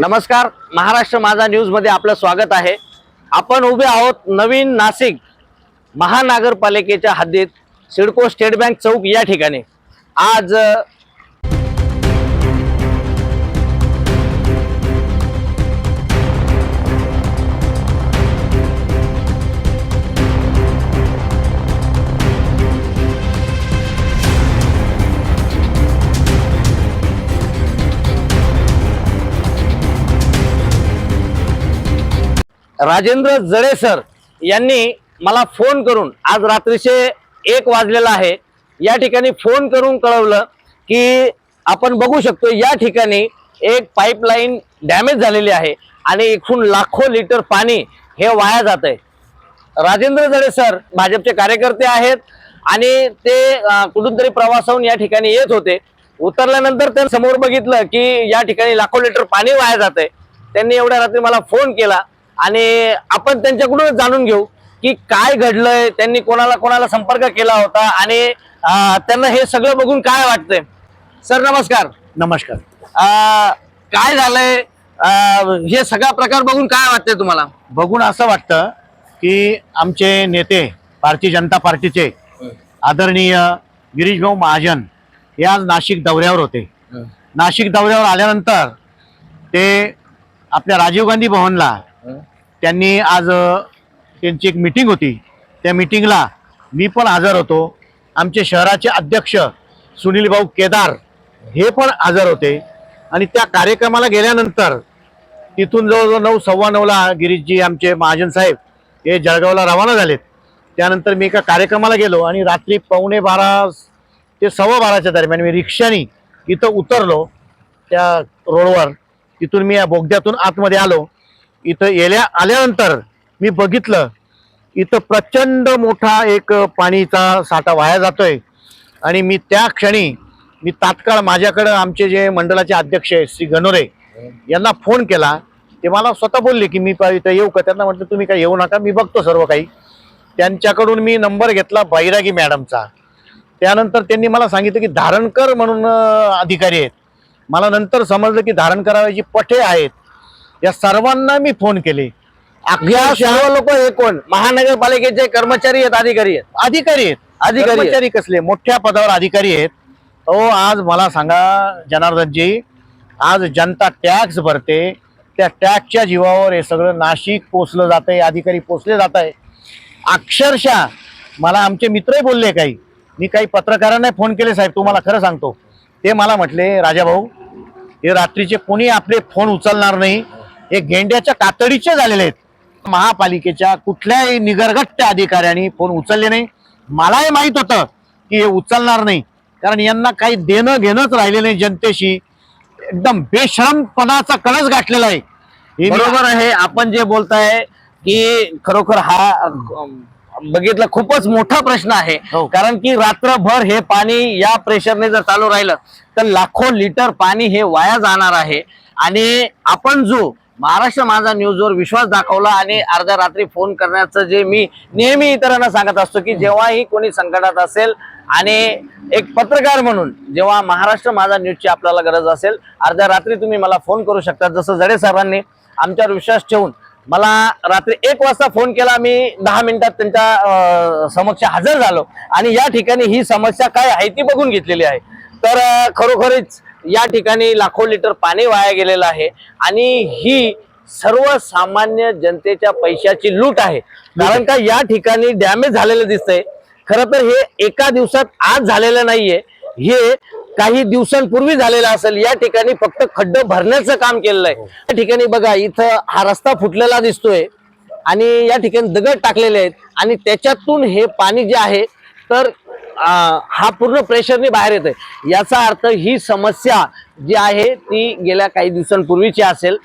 नमस्कार महाराष्ट्र माझा न्यूजमध्ये आपलं स्वागत आहे. आपण उभे आहोत नवीन नाशिक महानगरपालिकेच्या हद्दीत सिडको स्टेट बँक चौक या ठिकाणी. आज राजेंद्र जडे सर यांनी मला फोन करून आज रात्रीचे एक वाजलेला आहे या ठिकाणी फोन करून कळवलं की आपण बघू शकतो या ठिकाणी एक पाईपलाईन डॅमेज झालेली आहे आणि एकूण लाखो लिटर पाणी हे वाया जात आहे. राजेंद्र जडे सर भाजपचे कार्यकर्ते आहेत आणि ते कुठून तरी प्रवासाहून या ठिकाणी येत होते. उतरल्यानंतर त्यांनी समोर बघितलं की या ठिकाणी लाखो लिटर पाणी वाया जात आहे. त्यांनी एवढ्या रात्री मला फोन केला. आणि आपण त्यांच्याकडूनच जाणून घेऊ की काय घडलंय त्यांनी कोणाला कोणाला संपर्क केला होता आणि त्यांना हे सगळं बघून काय वाटतंय. सर नमस्कार. नमस्कार. अं, काय झालंय? हे सगळा प्रकार बघून काय वाटतंय तुम्हाला? बघून असं वाटतं की आमचे नेते भारतीय जनता पार्टीचे आदरणीय गिरीश भाऊ महाजन हे आज नाशिक दौऱ्यावर होते. नाशिक दौऱ्यावर आल्यानंतर ते आपल्या राजीव गांधी भवनला त्यांनी आज त्यांची एक मिटिंग होती. त्या मिटिंगला मी पण हजर होतो. आमचे शहराचे अध्यक्ष सुनील भाऊ केदार हे पण हजर होते. आणि त्या कार्यक्रमाला गेल्यानंतर तिथून जवळजवळ नऊ सव्वा नऊला गिरीशजी आमचे महाजन साहेब हे जळगावला रवाना झालेत. त्यानंतर मी एका कार्यक्रमाला गेलो आणि रात्री पावणे बारा ते सव्वा बाराच्या दरम्यान मी रिक्षानी इथं उतरलो. त्या रोडवर तिथून मी या बोगद्यातून आतमध्ये आलो. इथं येल्या आल्यानंतर मी बघितलं इथं प्रचंड मोठा एक पाणीचा साठा वाया जातोय. आणि मी त्या क्षणी मी तात्काळ माझ्याकडं आमचे जे मंडळाचे अध्यक्ष आहेत श्री गणोरे यांना फोन केला. ते मला स्वतः बोलले की मी प- इथं येऊ का? त्यांना म्हटलं तुम्ही काय येऊ नका मी बघतो सर्व काही. त्यांच्याकडून मी नंबर घेतला बैरागी मॅडमचा. त्यानंतर त्यांनी मला सांगितलं की धारणकर म्हणून अधिकारी आहेत. मला नंतर समजलं की धारणकराची पठे आहेत. या सर्वांना मी फोन केले. या सर्व लोक हे कोण? महानगरपालिकेचे कर्मचारी आहेत अधिकारी आहेत. अधिकारी आहेत. अधिकारी आहेत. कर्मचारी कसले? मोठ्या पदावर अधिकारी आहेत. हो आज मला सांगा जनार्दनजी आज जनता टॅक्स भरते. त्या टॅक्सच्या जीवावर हे सगळं नाशिक पोचलं जात आहे अधिकारी पोचले जात आहे अक्षरशः मला आमचे मित्रही बोलले काही. मी काही पत्रकारांना फोन केले साहेब तुम्हाला खरं सांगतो. ते मला म्हटले राजाभाऊ हे रात्रीचे कोणी आपले फोन उचलणार नाही? हे गेंड्याच्या कातडीचे झालेले आहेत. महापालिकेच्या कुठल्याही निगरगट्ट अधिकाऱ्यांनी फोन उचलले नाही. मलाही माहीत होतं की हे उचलणार नाही. कारण यांना काही देणं घेणंच राहिले नाही जनतेशी. एकदम बेशरमपणाचा कणच गाठलेला आहे. बरोबर आहे. आपण जे बोलताय की खरोखर हा बघितलं खूपच मोठा प्रश्न आहे. हो. कारण की रात्रभर हे पाणी या प्रेशरने जर चालू राहिलं तर लाखो लिटर पाणी हे वाया जाणार आहे. आणि आपण जो महाराष्ट्र माझा न्यूजवर विश्वास दाखवला आणि अर्ध्या रात्री फोन करण्याचं जे मी नेहमी इतरांना सांगत असतो की जेव्हाही कोणी संकटात असेल आणि एक पत्रकार म्हणून जेव्हा महाराष्ट्र माझा न्यूजची आपल्याला गरज असेल अर्ध्या रात्री तुम्ही मला फोन करू शकता. जसं जडे साहेबांनी आमच्यावर विश्वास ठेवून मला रात्री एक वाजता फोन केला मी दहा मिनिटात त्यांच्या समक्ष हजर झालो. आणि या ठिकाणी ही समस्या काय आहे ती बघून घेतलेली आहे. तर खरोखरीच या ठिकाणी लाखो लिटर पाणी वाया गेलेलं आहे आणि ही सर्वसामान्य जनतेच्या पैशाची लूट आहे. कारण का या ठिकाणी डॅमेज झालेलं दिसतंय. खरं तर हे एका दिवसात आज झालेलं नाहीये. हे काही दिवसांपूर्वी झालेलं असेल. या ठिकाणी फक्त खड्ड भरण्याचं काम केलेलं आहे. या ठिकाणी बघा इथं हा रस्ता फुटलेला दिसतोय आणि या ठिकाणी दगड टाकलेले आहेत आणि त्याच्यातून हे पाणी जे आहे तर हा पूर्ण प्रेशरने बाहेर येतोय. याचा अर्थ ही समस्या जी आहे ती गेल्या काही दिवसांपूर्वीची असेल.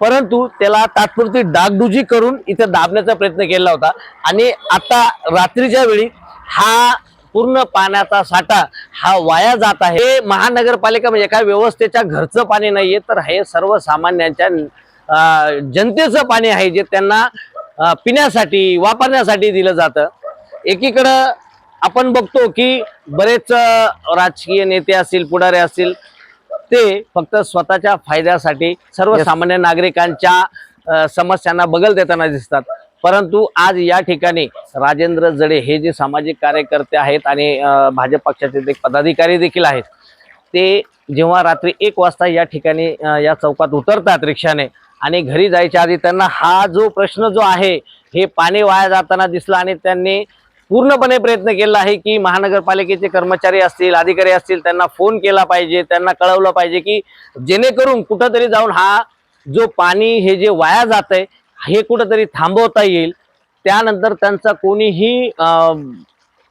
परंतु त्याला तात्पुरती डागडुजी करून इथं दाबण्याचा प्रयत्न केला होता. आणि आता रात्रीच्या वेळी हा पूर्ण पाण्याचा साठा हा वाया जात आहे. महानगरपालिका म्हणजे काय व्यवस्थेच्या घरचं पाणी नाहीये तर हे सर्वसामान्यांच्या जनतेचं पाणी आहे जे त्यांना पिण्यासाठी वापरण्यासाठी दिलं जातं. एकीकडं आपण बघतो की बरेच राजकीय नेते असतील पुढारे असतील ते फक्त स्वतःच्या फायद्यासाठी सर्वसामान्य नागरिकांच्या समस्यांना बगल देताना दिसतात. परंतु आज या ठिकाणी राजेंद्र जडे हे जे सामाजिक कार्यकर्ते आहेत आणि भाजप पक्षाचे ते पदाधिकारी देखील आहेत ते जेव्हा रात्री एक वाजता या ठिकाणी या चौकात उतरतात रिक्षाने आणि घरी जायच्या आधी त्यांना हा जो प्रश्न जो आहे हे पाणी वाया जाताना दिसला आणि त्यांनी पूर्णपणे प्रयत्न केला आहे की महानगरपालिकेचे कर्मचारी असतील अधिकारी असतील त्यांना फोन केला पाहिजे त्यांना कळवलं पाहिजे की जेणेकरून कुठंतरी जाऊन हा जो पाणी हे जे वाया जात आहे हे कुठंतरी थांबवता येईल. त्यानंतर त्यांचा कोणीही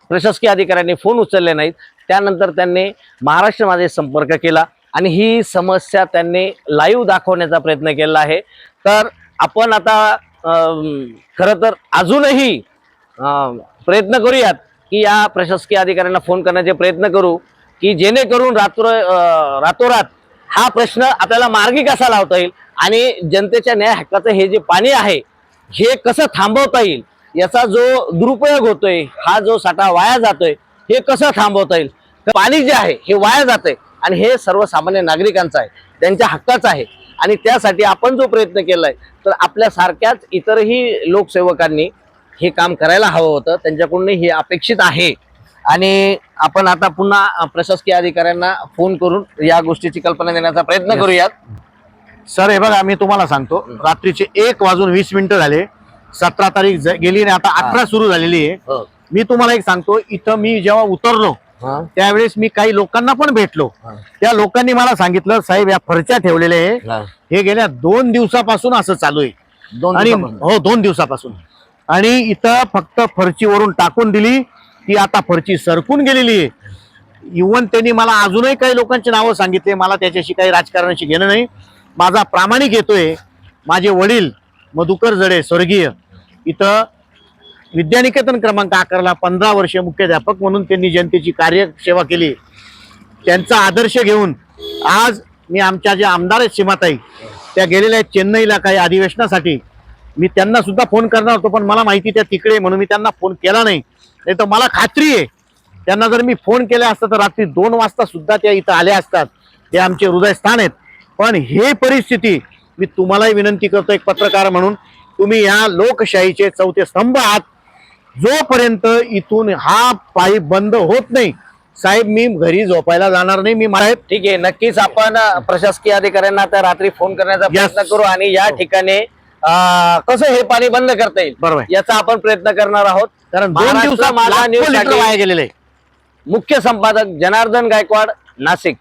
प्रशासकीय अधिकाऱ्यांनी फोन उचलले नाहीत. त्यानंतर त्यांनी महाराष्ट्रामध्ये संपर्क केला आणि ही समस्या त्यांनी लाईव्ह दाखवण्याचा प्रयत्न केला आहे. तर आपण आता खरं तर अजूनही प्रयत्न करूयात की या प्रशासकीय अधिकाऱ्यांना फोन करण्याचे प्रयत्न करू की जेणेकरून रात्र रातोरात हा प्रश्न आपल्याला मार्गी कसा लावता येईल आणि जनतेच्या न्याय हक्काचं हे जे पाणी आहे हे कसं थांबवता येईल याचा जो दुरुपयोग होतोय हा जो साठा वाया जातोय हे कसं थांबवता येईल? तर पाणी जे आहे हे वाया जातंय आणि हे सर्वसामान्य नागरिकांचं आहे त्यांच्या हक्काचं आहे आणि त्यासाठी आपण जो प्रयत्न केलाय तर आपल्यासारख्याच इतरही लोकसेवकांनी हे काम करायला हवं होतं. त्यांच्याकडून हे अपेक्षित आहे. आणि आपण आता पुन्हा प्रशासकीय अधिकाऱ्यांना फोन करून या गोष्टीची कल्पना देण्याचा प्रयत्न करूयात. सर हे बघा मी तुम्हाला सांगतो. रात्रीचे एक वाजून वीस मिनिटं झाले. सतरा तारीख गेली आणि आता अठरा सुरू झालेली आहे. हो. मी तुम्हाला एक सांगतो इथं मी जेव्हा उतरलो. त्यावेळेस मी काही लोकांना पण भेटलो. त्या लोकांनी मला सांगितलं साहेब या फरच्या ठेवलेल्या आहे हा. गेल्या दोन दिवसापासून असं चालू आहे. आणि. हो दोन दिवसापासून. आणि इथं फक्त फरचीवरून टाकून दिली. ती आता फरची सरकून गेलेली आहे. इव्हन त्यांनी मला अजूनही काही लोकांची नावं सांगितले. मला त्याच्याशी काही राजकारणाशी घेणं नाही. माझा प्रामाणिक येतोय. माझे वडील मधुकर जडे स्वर्गीय इथं विद्यानिकेतन क्रमांक अकराला पंधरा वर्षे मुख्याध्यापक म्हणून त्यांनी जनतेची कार्यसेवा केली. त्यांचा आदर्श घेऊन आज मी आमच्या ज्या आमदार आहेत सीमाताई त्या गेलेल्या आहेत चेन्नईला काही अधिवेशनासाठी. मी त्यांना सुद्धा फोन करणार होतो पण मला माहिती त्या तिकडे म्हणून मी त्यांना फोन केला नाही. नाही तर मला खात्री आहे. त्यांना जर मी फोन केला असता तर रात्री दोन वाजता सुद्धा त्या इथं आल्या असतात. ते आमचे हृदयस्थान आहेत. पण हे परिस्थिती मी तुम्हालाही विनंती करतो एक पत्रकार म्हणून तुम्ही या लोकशाहीचे चौथे स्तंभ आहात. जोपर्यंत इथून हा पाईप बंद होत नाही साहेब मी घरी झोपायला जाणार नाही मी मला ठीक आहे नक्कीच आपण प्रशासकीय अधिकाऱ्यांना आता रात्री फोन करण्याचा प्रयत्न. करू आणि या ठिकाणी कसं हे पाणी बंद करता येईल बरोबर. याचा आपण प्रयत्न करणार आहोत कारण दोन दिवसात माझा न्यूज गेलेले. मुख्य संपादक जनार्दन गायकवाड नाशिक